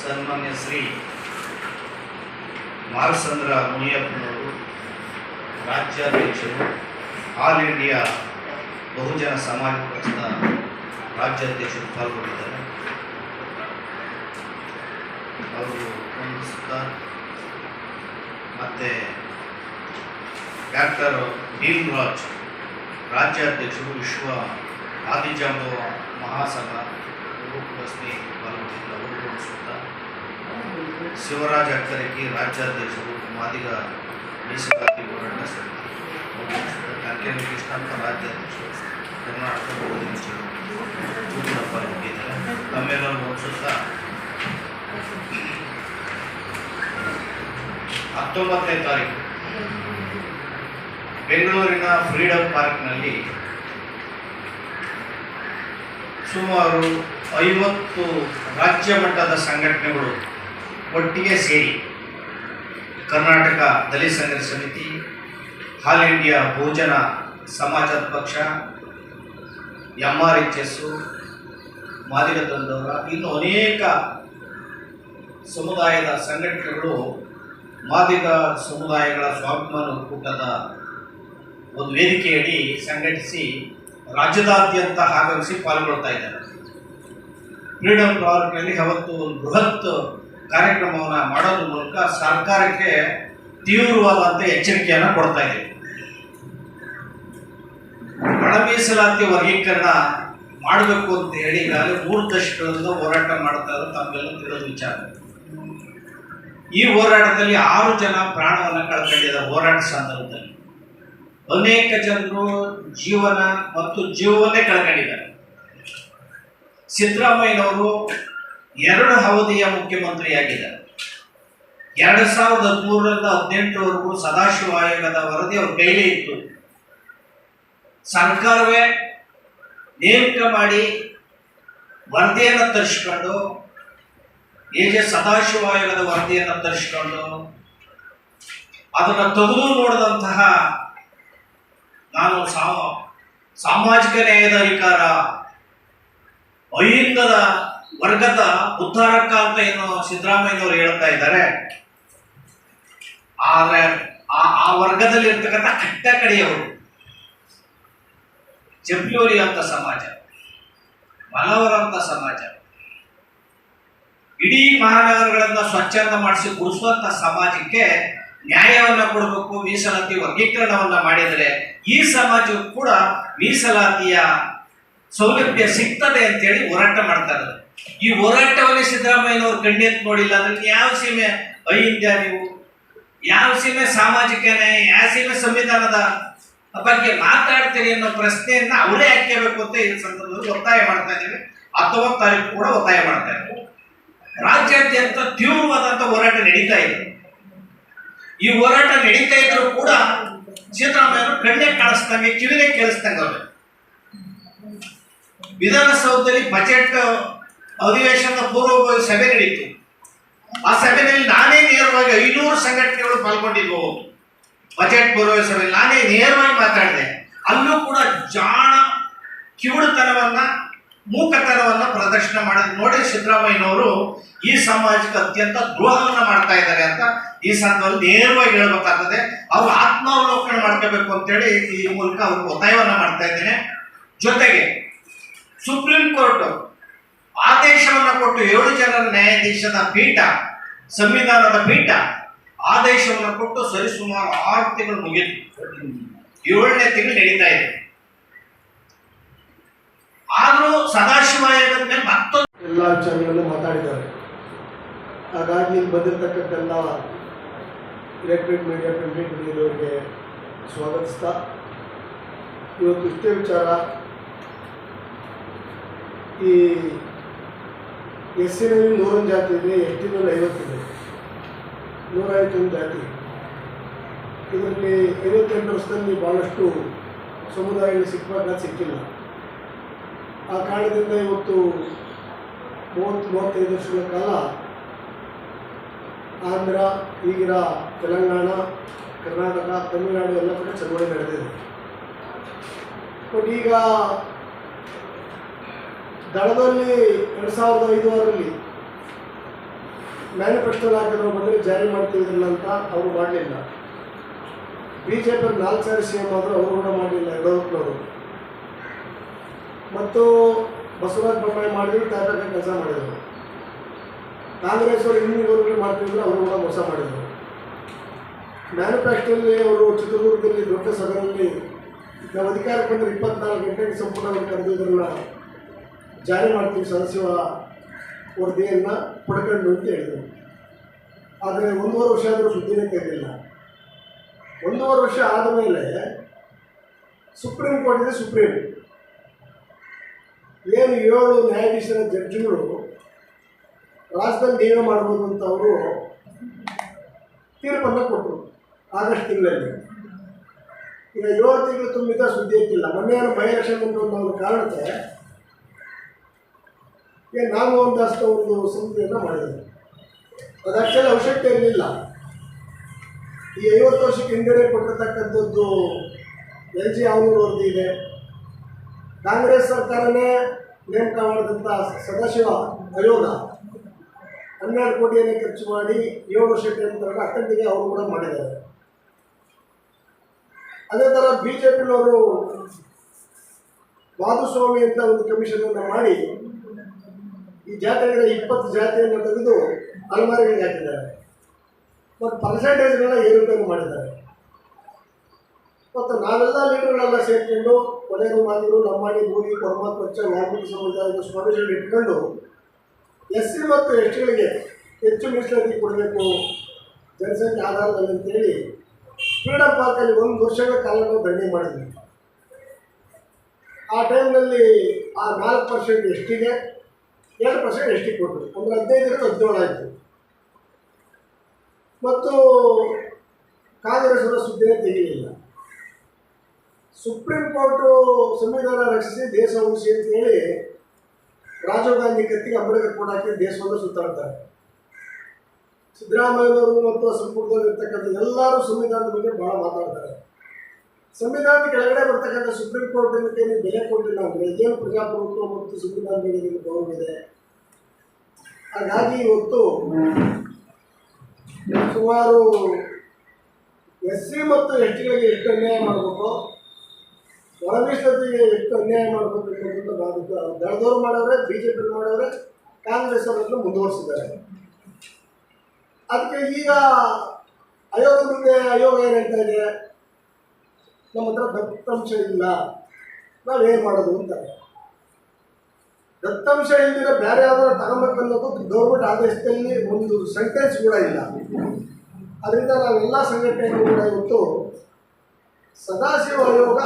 ಸನ್ಮಾನ್ಯ ಶ್ರೀ ಮಾರಸಂದ್ರ ಮುನಿಯಪ್ಪನವರು ರಾಜ್ಯಾಧ್ಯಕ್ಷರು all India ಬಹುಜನ ಸಮಾಜ ಪಕ್ಷದ ರಾಜ್ಯಾಧ್ಯಕ್ಷರು ಪಾಲ್ಗೊಂಡಿದ್ದಾರೆ ಅವರು ಒಂದು ಸುತ್ತ ಮತ್ತು ಡಾಕ್ಟರ್ ಭೀಮ್ರಾಜ್ ರಾಜ್ಯಾಧ್ಯಕ್ಷರು ವಿಶ್ವ ಆದಿಜಾಂಬವ ಮಹಾಸಭಾ ಅವರು ಕೂಡ ಸ್ನೇಹಿತರು ಪಾಲ್ಗೊಂಡಿದ್ದರು ಅವರು ಒಂದು ಸುತ್ತ ಶಿವರಾಜ್ ಅಕ್ಕರಗಿ ರಾಜ್ಯಾಧ್ಯಕ್ಷರು ಮಾದಿಗ ಮೀಸಲಾತಿ ಹೋರಾಟ ಸಮಿತಿ ಅವರು ಒಂದು ಸುತ್ತ. ಕರ್ಕೆರೆ ಕೃಷ್ಣಪ್ಪ ರಾಜ್ಯಾಧ್ಯಕ್ಷರು ಕರ್ನಾಟಕ ಬಹುಜನರು ಕೂಡ ಪಾಲ್ಗೊಂಡಿದ್ದಾರೆ ತಮ್ಮೆಲ್ಲರೂ ಒಂದು ಸುತ್ತ ಹತ್ತೊಂಬತ್ತನೇ ತಾರೀಕು ಬೆಂಗಳೂರಿನ ಫ್ರೀಡಂ ಪಾರ್ಕ್ನಲ್ಲಿ ಸುಮಾರು ಐವತ್ತು ರಾಜ್ಯ ಮಟ್ಟದ ಸಂಘಟನೆಗಳು ಒಟ್ಟಿಗೆ ಸೇರಿ ಕರ್ನಾಟಕ ದಲಿತ ಸಂಘರ್ಷ ಸಮಿತಿ, ಆಲ್ ಇಂಡಿಯಾ ಬಹುಜನ ಸಮಾಜದ ಪಕ್ಷ M R H S Madiga ತಂದವರ ಇನ್ನು ಅನೇಕ ಸಮುದಾಯದ ಸಂಘಟನೆಗಳು ಮಾದಿಗ ಸಮುದಾಯಗಳ ಸ್ವಾಭಿಮಾನ ಒಕ್ಕೂಟದ ಒಂದು ವೇದಿಕೆಯಡಿ ಸಂಘಟಿಸಿ ರಾಜ್ಯದಾದ್ಯಂತ ಆಗಮಿಸಿ ಪಾಲ್ಗೊಳ್ತಾ ಇದ್ದಾರೆ. ಫ್ರೀಡಂ ಪಾರ್ಕ್ನಲ್ಲಿ ಅವತ್ತು ಒಂದು ಬೃಹತ್ ಕಾರ್ಯಕ್ರಮವನ್ನು ಮಾಡೋದ್ರ ಮೂಲಕ ಸರ್ಕಾರಕ್ಕೆ ತೀವ್ರವಾದಂಥ ಎಚ್ಚರಿಕೆಯನ್ನು ಕೊಡ್ತಾ ಇದೆ. ಒಳ ಮೀಸಲಾತಿ ವರ್ಗೀಕರಣ ಮಾಡಬೇಕು ಅಂತ ಹೇಳಿ ಈಗಾಗಲೇ ಮೂರು ದಶಕಗಳಿಂದ ಹೋರಾಟ ಮಾಡ್ತಾ ಇರೋದು ತಮಗೆಲ್ಲ ತಿಳಿದ ವಿಚಾರ. ಈ ಹೋರಾಟದಲ್ಲಿ ಆರು ಜನ ಪ್ರಾಣವನ್ನು ಕಳ್ಕೊಂಡಿದ್ದಾರೆ ಹೋರಾಟ ಸಂದರ್ಭದಲ್ಲಿ. ಅನೇಕ ಜನರು ಜೀವನ ಮತ್ತು ಜೀವವನ್ನೇ ಕಳ್ಕೊಂಡಿದ್ದಾರೆ. ಸಿದ್ದರಾಮಯ್ಯನವರು ಎರಡು ಅವಧಿಯ ಮುಖ್ಯಮಂತ್ರಿಯಾಗಿದ್ದಾರೆ. ಎರಡು ಸಾವಿರದ ಹದಿಮೂರರಿಂದ ಹದಿನೆಂಟರವರೆಗೂ ಸದಾಶಿವ ಆಯೋಗದ ವರದಿ ಅವ್ರ ಕೈಲೇ ಇತ್ತು. ಸರ್ಕಾರವೇ ನೇಮಕ ಮಾಡಿ ವರದಿಯನ್ನು ತರಿಸ್ಕೊಂಡು ಹೇಗೆ ಸದಾಶಿವ ಆಯೋಗದ ವರದಿಯನ್ನು ತರಿಸ್ಕೊಂಡು, ಅದನ್ನು ತೆಗೆದು ನೋಡಿದಂತಹ ನಾನು ಸಾಮ ಸಾಮಾಜಿಕ ನ್ಯಾಯದ ಅಧಿಕಾರ ಅಹಿಂದದ ವರ್ಗದ ಉದ್ಧಾರಕ್ಕ ಅಂತ ಏನು ಸಿದ್ದರಾಮಯ್ಯನವರು ಹೇಳ್ತಾ ಇದ್ದಾರೆ. ಆದ್ರೆ ಆ ವರ್ಗದಲ್ಲಿ ಇರ್ತಕ್ಕಂಥ ಕಟ್ಟ ಕಡೆಯವರು ಜಬ್ಲೂರಿ ಅಂತ ಸಮಾಜ, ಮಲವರ ಸಮಾಜ, ಇಡೀ ಮಹಾನಗರಗಳನ್ನ ಸ್ವಚ್ಛಂದ ಮಾಡಿಸಿ ಗುಡಿಸುವಂತ ಸಮಾಜಕ್ಕೆ ನ್ಯಾಯವನ್ನ ಕೊಡಬೇಕು, ಮೀಸಲಾತಿ ವರ್ಗೀಕರಣವನ್ನ ಮಾಡಿದರೆ ಈ ಸಮಾಜಕ್ಕೂ ಕೂಡ ಮೀಸಲಾತಿಯ ಸೌಲಭ್ಯ ಸಿಗ್ತದೆ ಅಂತೇಳಿ ಹೋರಾಟ ಮಾಡ್ತಾ ಇದ್ದಾರೆ. ಈ ಹೋರಾಟವನ್ನೇ ಸಿದ್ದರಾಮಯ್ಯನವರು ಕಣ್ಣೆತ್ ನೋಡಿಲ್ಲ ಅಂದ್ರೆ ಯಾವ ಸೀಮೆ ಅಹಿಂದ್ಯ ನೀವು? ಯಾವ ಸೀಮೆ ಸಾಮಾಜಿಕ ನ್ಯಾಯ ಯಾವ ಸೀಮೆ ಸಂವಿಧಾನದ ಬಗ್ಗೆ ಮಾತಾಡ್ತೀರಿ ಅನ್ನೋ ಪ್ರಶ್ನೆಯನ್ನ ಅವರೇ ಹಾಕಬೇಕು ಅಂತ ಈ ಸಂದರ್ಭದಲ್ಲಿ ಒತ್ತಾಯ ಮಾಡ್ತಾ ಇದ್ದೇವೆ. ಹತ್ತೊಂಬತ್ತು ತಾರೀಕು ಕೂಡ ಒತ್ತಾಯ ಮಾಡ್ತಾ ಇದ್ದೇವೆ. ರಾಜ್ಯಾದ್ಯಂತ ತೀವ್ರವಾದಂತ ಹೋರಾಟ ನಡೀತಾ ಇದೆ. ಈ ಹೋರಾಟ ನಡೀತಾ ಇದ್ರು ಕೂಡ ಸಿದ್ದರಾಮಯ್ಯರು ಕಣ್ಣೆ ಕಾಣಿಸ್ದಂಗೆ, ಕಿವಿನೇ ಕೇಳಿಸ್ದಂಗೆ ಅವ್ರೆ. ವಿಧಾನಸೌಧದಲ್ಲಿ ಬಜೆಟ್ ಅಧಿವೇಶನದ ಪೂರ್ವಭಾವಿ ಸಭೆ ನಡೀತು. ಆ ಸಭೆಯಲ್ಲಿ ನಾನೇ ನೇರವಾಗಿ ಐನೂರು ಸಂಘಟನೆಗಳು ಪಾಲ್ಗೊಂಡಿದ್ವು. ಬಜೆಟ್ ಪೂರ್ವ ಸಭೆಯಲ್ಲಿ ನಾನೇ ನೇರವಾಗಿ ಮಾತಾಡಿದೆ. ಅಲ್ಲೂ ಕೂಡ ಜಾಣ ಕಿವುಡುತನವನ್ನ ಮೂಕತನವನ್ನ ಪ್ರದರ್ಶನ ಮಾಡಿದ ನೋಡಿ ಸಿದ್ದರಾಮಯ್ಯನವರು ಈ ಸಮಾಜಕ್ಕೆ ಅತ್ಯಂತ ದ್ರೋಹವನ್ನು ಮಾಡ್ತಾ ಇದ್ದಾರೆ ಅಂತ ಈ ಸಂದರ್ಭದಲ್ಲಿ ನೇರವಾಗಿ ಹೇಳ್ಬೇಕಾಗ್ತದೆ. ಅವ್ರು ಆತ್ಮಾವಲೋಕನ ಮಾಡ್ಕೋಬೇಕು ಅಂತೇಳಿ ಈ ಮೂಲಕ ಅವ್ರಿಗೆ ಒತ್ತಾಯವನ್ನು ಮಾಡ್ತಾ ಇದ್ದೇನೆ. ಜೊತೆಗೆ ಸುಪ್ರೀಂ ಕೋರ್ಟ್ ಆದೇಶವನ್ನು ಕೊಟ್ಟು ಏಳು ಜನರ ನ್ಯಾಯಾಧೀಶದ ಪೀಠ, ಸಂವಿಧಾನದ ಪೀಠ ಆದೇಶವನ್ನು ಕೊಟ್ಟು ಸರಿಸುಮಾರು ಆರು ತಿಂಗಳು ಮುಗಿಯಿತು ಏಳನೇ ತಿಂಗಳು ನಡೀತಾ ಇದೆ. ಆದರೂ ಸದಾಶಿವ ಮತ್ತೊಂದು ಎಲ್ಲ ವಿಚಾರಗಳನ್ನು ಮಾತಾಡಿದ್ದಾರೆ. ಹಾಗಾಗಿ ಇಲ್ಲಿ ಬಂದಿರತಕ್ಕಂತೆಲ್ಲ ಎಲೆಕ್ಟ್ರಿಕ್ ಮೀಡಿಯಾ ಪ್ರಿಂಟೆಡ್ ಮೀಡಿಯಾದವರಿಗೆ ಸ್ವಾಗತಿಸ್ತಾ, ಇವತ್ತು ಇಷ್ಟೇ ವಿಚಾರ. ಈ ಎಸ್ಸಿನಲ್ಲಿ ನೂರೊಂದು ಜಾತಿ ಇದೆ ಎಸ್ ಟಿನಲ್ಲಿ ಐವತ್ತಿದೆ ನೂರೈವತ್ತೊಂದು ಜಾತಿ. ಇದರಲ್ಲಿ ಐವತ್ತೆಂಟು ವರ್ಷದಲ್ಲಿ ಭಾಳಷ್ಟು ಸಮುದಾಯಗಳು ಸಿಕ್ಕಬೇಕಾದ ಸಿಕ್ಕಿಲ್ಲ. ಆ ಕಾರಣದಿಂದ ಇವತ್ತು ಮೂವತ್ತು, ಮೂವತ್ತೈದು ವರ್ಷಗಳ ಕಾಲ ಆಂಧ್ರ, ಈಗಿನ ತೆಲಂಗಾಣ, ಕರ್ನಾಟಕ, ತಮಿಳುನಾಡು ಎಲ್ಲ ಕಡೆ ಚಳವಳಿ ನಡೆದಿದೆ. ಬಟ್ ಈಗ ದಳದಲ್ಲಿ ಎರಡು ಸಾವಿರದ ಐದು ಆರಲ್ಲಿ ಮ್ಯಾನಿಫೆಸ್ಟೋ ಹಾಕಿದ್ರು ಬಂದರೆ ಜಾರಿ ಮಾಡ್ತಿದ್ರಲ್ಲ ಅಂತ ಅವರು ಮಾಡಲಿಲ್ಲ. ಬಿ ಜೆ ಪಿ ನಾಲ್ಕು ಸಾರಿ ಸಿ ಎಂ ಆದರೂ ಅವರು ಕೂಡ ಮಾಡಲಿಲ್ಲ ಯಡಿಯೂರಪ್ಪನವರು ಮತ್ತು ಬಸವರಾಜ ಬೊಮ್ಮಾಯಿ ಮಾಡಿದ್ರು ಟ್ಯಾಬ್ಲೆಟ್ ಕೆಲಸ ಮಾಡಿದರು. ಕಾಂಗ್ರೆಸ್ ಅವರು ಇನ್ನೂರು ಮಾಡ್ತಿದ್ರು, ಅವರು ಕೂಡ ಮೋಸ ಮಾಡಿದರು. ಮ್ಯಾನುಫ್ಯಾಕ್ಚರಲ್ಲಿ ಅವರು ಚಿತ್ರದುರ್ಗದಲ್ಲಿ ದೊಡ್ಡ ಸಭೆಯಲ್ಲಿ ನಾವು ಅಧಿಕಾರಕ್ಕೆ ಬಂದರೆ ಇಪ್ಪತ್ನಾಲ್ಕು ಗಂಟೆಗೆ ಸಂಪೂರ್ಣವಾಗಿ ಕರೆದಿದ್ದರನ್ನ ಜಾರಿ ಮಾಡ್ತೀವಿ ಸದಸ್ಯ ವರದಿಯನ್ನು ಪಡ್ಕೊಂಡು ಅಂತ ಹೇಳಿದರು. ಆದರೆ ಒಂದೂವರೆ ವರ್ಷ ಆದರೂ ಸುದ್ದಿನೇ ತೆಗೆದಿಲ್ಲ ಒಂದೂವರೆ ವರ್ಷ ಆದಮೇಲೆ ಸುಪ್ರೀಂ ಕೋರ್ಟ್ ಇದೆ ಸುಪ್ರೀಂ. ಏನು ಏಳು ನ್ಯಾಯಾಧೀಶರ ಜಡ್ಜ್ಗಳು ರಾಜ್ಯದಲ್ಲಿ ಏನು ಮಾಡ್ಬೋದು ಅಂತ ಅವರು ತೀರ್ಪನ್ನು ಕೊಟ್ಟರು ಆಗಸ್ಟ್ ತಿಂಗಳಲ್ಲಿ. ಈಗ ಏಳು ತಿಂಗಳು ತುಂಬಿದ ಸುದ್ದಿ ಇಟ್ಟಿಲ್ಲ ಮೊನ್ನೆ ಏನು ಬೈ ಎಲೆಕ್ಷನ್ ಅಂತ ಒಂದು ಕಾರಣಕ್ಕೆ ಏನು ನಾನು ಒಂದಷ್ಟು ಒಂದು ಸಮಿತಿಯನ್ನು ಮಾಡಿದೆ. ಅದು ಆ್ಯಕ್ಚುಲಿ ಅವಶ್ಯಕತೆ ಇರಲಿಲ್ಲ. ಈ ಐವತ್ತು ವರ್ಷಕ್ಕೆ ಹಿಂದೆ ಕೊಟ್ಟಿರ್ತಕ್ಕಂಥದ್ದು ಎಲ್ ಜಿ ಅವರು ವರದಿ ಇದೆ. ಕಾಂಗ್ರೆಸ್ ಸರ್ಕಾರನೇ ನೇಮಕ ಮಾಡಿದಂಥ ಸದಾಶಿವ ಆಯೋಗ ಹನ್ನೆರಡು ಕೋಟಿಯನ್ನು ಖರ್ಚು ಮಾಡಿ ಏಳು ವರ್ಷಕ್ಕೆ ನಂತರ ಅಕ್ಕಂಟಿಗೆ ಅವರು ಕೂಡ ಮಾಡಿದ್ದಾರೆ. ಅದೇ ಥರ ಬಿ ಜೆ ಪಿನವರು ಮಾಧುಸ್ವಾಮಿ ಅಂತ ಒಂದು ಕಮಿಷನನ್ನು ಮಾಡಿ ಈ ಜಾತಿಗಳ ಇಪ್ಪತ್ತು ಜಾತಿಯನ್ನು ತೆಗೆದು ಅಲಮಾರಿಗಳಿಗೆ ಹಾಕಿದ್ದಾರೆ. ಮತ್ತು ಪರ್ಸೆಂಟೇಜ್ಗಳನ್ನ ಏರುಪೇರು ಮಾಡಿದ್ದಾರೆ. ಮತ್ತು ನಾವೆಲ್ಲ ಲೀಡರ್ಗಳೆಲ್ಲ ಸೇರಿಕೊಂಡು ಕೊನೆಗೂ ಮಾದಿಗಳು ನಮ್ಮನೆ ಭೂಮಿ ಕೊರಮ ಕೊಚ್ಚ ನಾಗರಿಕ ಸಮುದಾಯದ ಸ್ವಾಮೀಜಿಗಳು ಇಟ್ಕೊಂಡು ಎಸ್ ಸಿ ಮತ್ತು ಎಸ್ ಟಿಗಳಿಗೆ ಹೆಚ್ಚು ಮೀಸಲಾತಿ ಕೊಡಬೇಕು. ಜನಸಂಖ್ಯೆ ಆಧಾರದಲ್ಲಿ ಅಂತೇಳಿ ಫ್ರೀಡಮ್ ಪಾರ್ಕಲ್ಲಿ ಒಂದು ವರ್ಷಗಳ ಕಾಲ ನಾವು ಧರಣಿ ಮಾಡಿದ್ವಿ. ಆ ಟೈಮ್ನಲ್ಲಿ ಆ ನಾಲ್ಕು ಪರ್ಸೆಂಟ್ ಎಷ್ಟಿಗೆ ಏಳು ಪರ್ಸೆಂಟ್ ಎಷ್ಟಿಗೆ ಕೊಟ್ಟರು. ಅಂದರೆ ಹದಿನೈದರಿಂದ ಹದಿನೇಳು ಆಯಿತು. ಮತ್ತು ಕಾಂಗ್ರೆಸ್ ಸುದ್ದಿನೇ ತೆಗೆಯಲಿಲ್ಲ ಸುಪ್ರೀಂ ಕೋರ್ಟು ಸಂವಿಧಾನ ರಕ್ಷಿಸಿ ದೇಶ ಉಳಿಸಿ ಅಂತ ಹೇಳಿ ರಾಜೀವ್ ಗಾಂಧಿ ಕತ್ತಿಗೆ ಅಂಬೇಡ್ಕರ್ ಕೂಡ ಹಾಕಿ ದೇಶವನ್ನು ಸುತ್ತಾಡ್ತಾರೆ. ಸಿದ್ದರಾಮಯ್ಯನವರು ಮತ್ತು ಸಂಪುಟದಲ್ಲಿರ್ತಕ್ಕಂಥ ಎಲ್ಲರೂ ಸಂವಿಧಾನದ ಬಗ್ಗೆ ಭಾಳ ಮಾತಾಡ್ತಾರೆ. ಸಂವಿಧಾನದ ಕೆಳಗಡೆ ಬರ್ತಕ್ಕಂಥ ಸುಪ್ರೀಂ ಕೋರ್ಟ್ ನೀವು ಬೆಲೆ ಕೊಟ್ಟಿಲ್ಲ ಅಂದರೆ ಏನು ಪ್ರಜಾಪ್ರಭುತ್ವ ಮತ್ತು ಸಂವಿಧಾನದ ಬಗ್ಗೆ ನಿಮಗೆ ಗೌರವ ಇದೆ? ಹಾಗಾಗಿ ಇವತ್ತು ಸುಮಾರು ಎಸ್ ಸಿ ಮತ್ತು ಎಸ್ ಟಿಗಳಿಗೆ ಎಷ್ಟು ಅನ್ಯಾಯ ಮಾಡಬೇಕು? ಮೀಸಲಾತಿಗೆ ಎಷ್ಟು ಅನ್ಯಾಯ ಮಾಡಬೇಕು ನಾನು ದಳದವ್ರು ಮಾಡವ್ರೆ ಬಿ ಜೆ ಪಿ ಮಾಡವ್ರೆ ಕಾಂಗ್ರೆಸ್ ಅವರನ್ನು ಮುಂದುವರಿಸಿದ್ದಾರೆ. ಅದಕ್ಕೆ ಈಗ ಆಯೋಗದ ಮುಂದೆ ಆಯೋಗ ಏನು ಹೇಳ್ತಾ ಇದೆ? ನಮ್ಮ ಹತ್ರ ದತ್ತಾಂಶ ಇಲ್ಲ. ನಾವೇನು ಮಾಡೋದು ಅಂತ. ದತ್ತಾಂಶ ಇಲ್ದಿರ ಬೇರೆ ಯಾವ್ದಾರು ಅನ್ನೋದು ಗೌರ್ಮೆಂಟ್ ಆದೇಶದಲ್ಲಿ ಒಂದು ಸೆಂಟೆನ್ಸ್ ಕೂಡ ಇಲ್ಲ. ಅದರಿಂದ ನಾವೆಲ್ಲ ಸಂಘಟನೆಗಳು ಕೂಡ ಇವತ್ತು ಸದಾಶಿವ ಆಯೋಗ